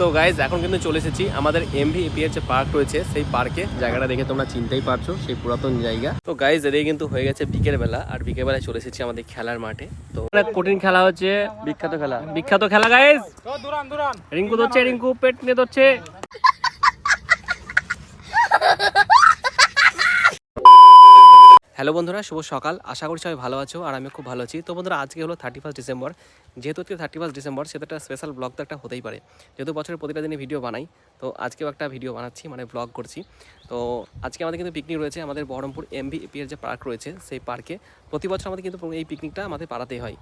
So guys এখন কিন্তু চলে এসেছি। আমাদের এমভি এপিএর যে পার্ক রয়েছে সেই পার্কে জায়গাটা দেখে তোমরা চিনতেই পারছ সেই পুরাতন জায়গা। তো গাইজ এদিকে কিন্তু হয়ে গেছে বিকেল বেলা আর বিকেল বেলায় চলে এসেছি আমাদের খেলার মাঠে। তো অনেক কঠিন খেলা হচ্ছে। বিখ্যাত খেলা। বিখ্যাত খেলা গাইজ রিঙ্কু ধরছে রিঙ্কু পেট নিয়ে ধরছে। হ্যালো বন্ধুরা শুভ সকাল। আশা করি সবাই ভালো আছো আর আমি খুব ভালো আছি। তো বন্ধুরা আজকে হলো থার্টি ফার্স্ট ডিসেম্বর যেহেতু আজকে থার্টি ফার্স্ট ডিসেম্বর সেটা একটা স্পেশাল ব্লগ তো একটা হতেই পারে। যেহেতু বছরের প্রতিটা দিনে ভিডিও বানাই, তো আজকেও একটা ভিডিও বানাচ্ছি মানে ব্লগ করছি। তো আজকে আমাদের কিন্তু পিকনিক রয়েছে, আমাদের বহরমপুর এমবি এপিএর যে পার্ক রয়েছে, সেই পার্কে প্রতি বছর আমাদের কিন্তু এই পিকনিকটা আমাদের পাড়াতেই হয়।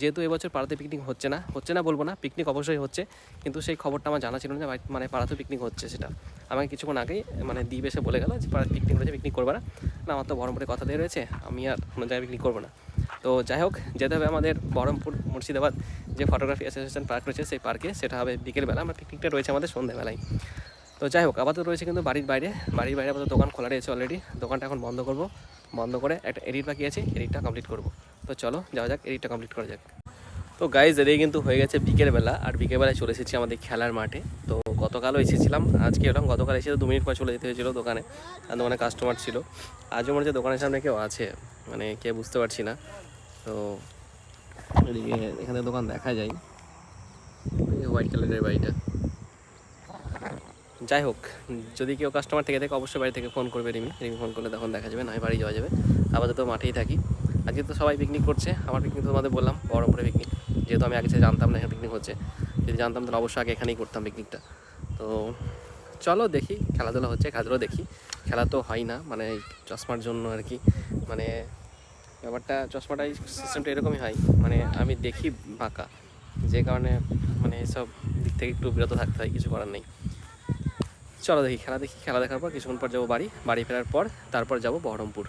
যেহেতু এবছর পাড়াতে পিকনিক হচ্ছে না হচ্ছে না বলব না পিকনিক অবশ্যই হচ্ছে, কিন্তু সেই খবরটা আমার জানা ছিল না মানে পাড়াতে পিকনিক হচ্ছে সেটা। আমাকে কিছুক্ষণ আগেই মানে দ্বীপ এসে বলে গেল যে পিকনিক রয়েছে পিকনিক করবে না। না, আমার তো বহরমপুরে কথা দিয়ে রয়েছে, আমি আর কোনো জায়গায় পিকনিক করব না। তো যাই হোক, যেতে হবে আমাদের বহরমপুর মুর্শিদাবাদ যে ফটোগ্রাফি অ্যাসোসিয়েশন পার্ক রয়েছে সেই পার্কে সেটা হবে বিকেলবেলা। আমার পিকনিকটা রয়েছে আমাদের সন্ধ্যেবেলায় তো যাই হোক, আপাতত রয়েছে কিন্তু বাড়ির বাইরে। বাড়ির বাইরে আপাতত দোকান খোলা রয়েছে অলরেডি দোকানটা এখন বন্ধ করব। বন্ধ করে একটা এডিট বাকি আছে এডিটটা কমপ্লিট করব। তো চলো, যাওয়া যাক এডিটটা কমপ্লিট করা যাক। তো গাইজ এদিকে কিন্তু হয়ে গেছে বিকেলবেলা। আর বিকেলবেলায় চলে এসেছি আমাদের খেলার মাঠে। তো গতকালও এসেছিলাম। আজকে এলাম গতকাল এসে দু মিনিট পর চলে যেতে হয়েছিল দোকানে। আর দোকানে কাস্টমার ছিল। আজও মনে হচ্ছে দোকানের সামনে কেউ আছে। মানে কে বুঝতে পারছি না। তো এদিকে এখানে দোকান দেখা যায় হোয়াইট কালারের বাড়িটা। যাই হোক, যদি কেউ কাস্টমার থেকে থাকে অবশ্যই বাড়ি থেকে ফোন করবে রিমি। রিমি ফোন করলে তখন দেখা যাবে না বাড়ি যাওয়া যাবে। আপাতত মাঠেই থাকি। আজকে তো সবাই পিকনিক করছে। আমার পিকনিক তোমাদের বললাম বড় বহরমপুরে পিকনিক যেহেতু আমি আগে থেকে জানতাম না এখানে পিকনিক হচ্ছে। যদি জানতাম তাহলে অবশ্যই আগে এখানেই করতাম পিকনিকটা তো চলো দেখি, খেলাধুলা হচ্ছে খেলাধুলো দেখি। খেলা তো হয় না মানে চশমার জন্য আর কি। মানে ব্যাপারটা চশমাটা সিস্টেমটা এরকমই হয়। মানে আমি দেখি বাঁকা। যে কারণে মানে এসব দিক থেকে একটু বিরত থাকতে হয় কিছু করার নেই। চলো দেখি খেলা দেখি খেলা দেখার পর কিছুক্ষণ পর যাব বাড়ি। বাড়ি ফেরার পর তারপর যাব বহরমপুর।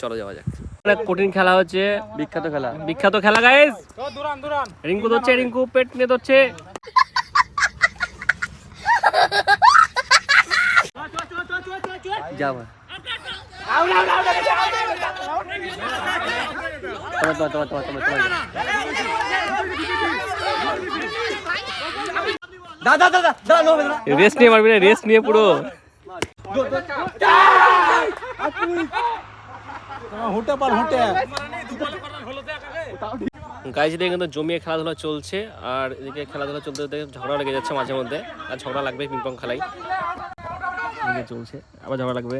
চলো যাওয়া যাক। অনেক কঠিন খেলা হচ্ছে। বিখ্যাত খেলা। বিখ্যাত খেলা গাইজ রিঙ্কু ধরছে রিঙ্কু পেট নিয়ে ধরছে। যাবা তোমার তোমার তোমার তোমার তোমার দাদা দাদা দাদা রেস্ট নিয়ে মারবি না রেস্ট নিয়ে পুরো গাইজ দিয়ে কিন্তু জমিয়ে খেলাধুলা চলছে, আর এদিকে খেলাধুলা চলতে ঝগড়া লেগে যাচ্ছে মাঝে মধ্যে আর ঝগড়া লাগবে পিং পং খেলাই চলছে, আবার ঝগড়া লাগবে.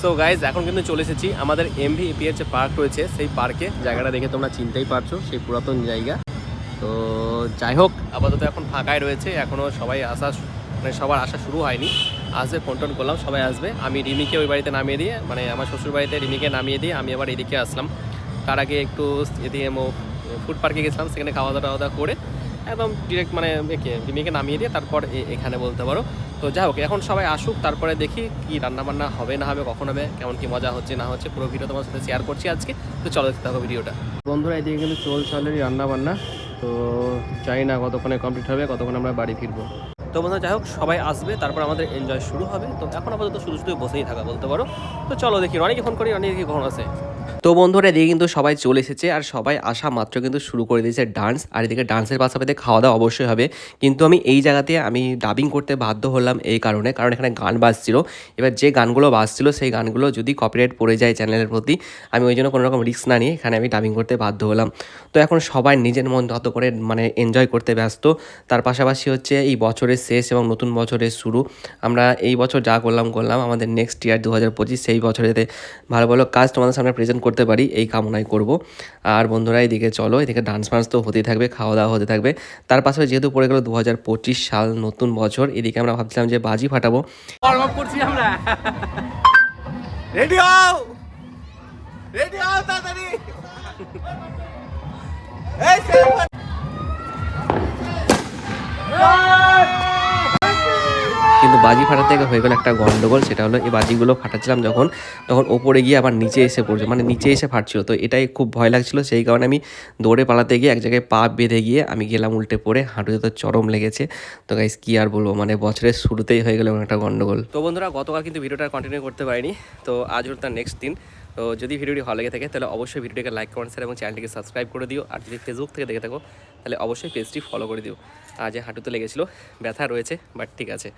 সো গাইজ এখন কিন্তু চলে এসেছি। আমাদের এমভি এপিএর যে পার্ক রয়েছে, সেই পার্কে জায়গাটা দেখে তোমরা চিনতেই পারছ, সেই পুরাতন জায়গা। তো যাই হোক, আপাতত এখন ফাঁকাই রয়েছে। এখনও সবাই আসা মানে সবার আসা শুরু হয়নি। আসবে ফোন টোন করলাম, সবাই আসবে। আমি রিমিকে ওই বাড়িতে নামিয়ে দিয়ে মানে আমার শ্বশুর বাড়িতে রিমিকে নামিয়ে দিয়ে আমি আবার এদিকে আসলাম। তার আগে একটু এদিকে ফুড পার্কে গেছিলাম, সেখানে খাওয়া দাওয়া করে একদম ডিরেক্ট মানে একে রিমিকে নামিয়ে দিয়ে তারপর এখানে বলতে পারো। তো যাই হোক এখন সবাই আসুক তারপরে দেখি কি রান্না বান্না হবে না হবে কখন হবে কেমন কি মজা হচ্ছে না হচ্ছে পুরো ভিডিও তোমার সাথে শেয়ার করছি আজকে। তো চলো দেখতে থাকো ভিডিওটা বন্ধুরা এদিকে কিন্তু চলছে অলরেডি রান্না বান্না তো জানি না কতক্ষণে কমপ্লিট হবে কতক্ষণ আমরা বাড়ি ফিরবো। তো বন্ধুরা যাই হোক সবাই আসবে তারপর আমাদের এনজয় শুরু হবে। তো এখন আপাতত শুধু শুধু বসেই থাকা বলতে পারো। তো চলো দেখি অনেকে ফোন করি অনেকে কখন আসে। তো বন্ধুরা, এদিকে কিন্তু সবাই চলে এসেছে আর সবাই আসা মাত্র কিন্তু শুরু করে দিয়েছে ডান্স আর এদিকে ডান্সের পাশাপাশি খাওয়া দাওয়া অবশ্যই হবে। কিন্তু আমি এই জায়গাতে আমি ডাবিং করতে বাধ্য হলাম এই কারণে। কারণ এখানে গান বাজছিল। এবার যে গানগুলো বাজছিল, সেই গানগুলো যদি কপিরাইট পড়ে যায় চ্যানেলের প্রতি, আমি ওই জন্য কোনো রকম রিস্ক না নিয়ে এখানে আমি ডাবিং করতে বাধ্য হলাম। তো এখন সবাই নিজের মন যত করে মানে এনজয় করতে ব্যস্ত, তার পাশাপাশি হচ্ছে এই বছরের শেষ এবং নতুন বছরের শুরু। আমরা এই বছর যা করলাম করলাম। আমাদের নেক্সট ইয়ার দু হাজার পঁচিশ, সেই বছরেতে ভালো ভালো কাজ তোমাদের সামনে প্রেজেন্ট করতে পারি এই কামনাই করব। আর বন্ধুরা এদিকে চলো এদিকে ডান্স ফান্স তো হতেই থাকবে খাওয়া দাওয়া হতে থাকবে। তার পাশে যেহেতু পড়ে গেলো দু হাজার পঁচিশ সাল নতুন বছর এদিকে আমরা ভাবছিলাম যে বাজি ফাটাবো। করছি আমরা। রেডি হও! রেডি হও তাড়াতাড়ি! কিন্তু বাজি ফাটাতে হয়ে গেল একটা গন্ডগোল, সেটা হলো এই বাজিগুলো ফাটাচ্ছিলাম যখন, তখন ওপরে গিয়ে আবার নিচে এসে পড়ছে মানে নিচে এসে ফাটছিল। তো এটাই খুব ভয় লাগছিল, সেই কারণে আমি দৌড়ে পালাতে গিয়ে এক জায়গায় পা বেঁধে গিয়ে আমি গেলাম উল্টে পড়ে, হাঁটুতে তো চরম লেগেছে। তো গাইস কি আর বলব মানে বছরের শুরুতেই হয়ে গেল একটা গন্ডগোল। তো বন্ধুরা, গতকাল কিন্তু ভিডিওটা কন্টিনিউ করতে পারিনি, তো আজ হলো তার নেক্সট দিন। তো যদি ভিডিওটি ভালো লেগে থাকে, তাহলে অবশ্যই ভিডিওটিকে লাইক কমেন্ট শেয়ার এবং চ্যানেলটিকে সাবস্ক্রাইব করে দিও। আর যদি ফেসবুক থেকে দেখে থাকো, তাহলে অবশ্যই পেজটি ফলো করে দিও। যে হাঁটুতে লেগেছিলো, ব্যথা রয়েছে বাট ঠিক আছে।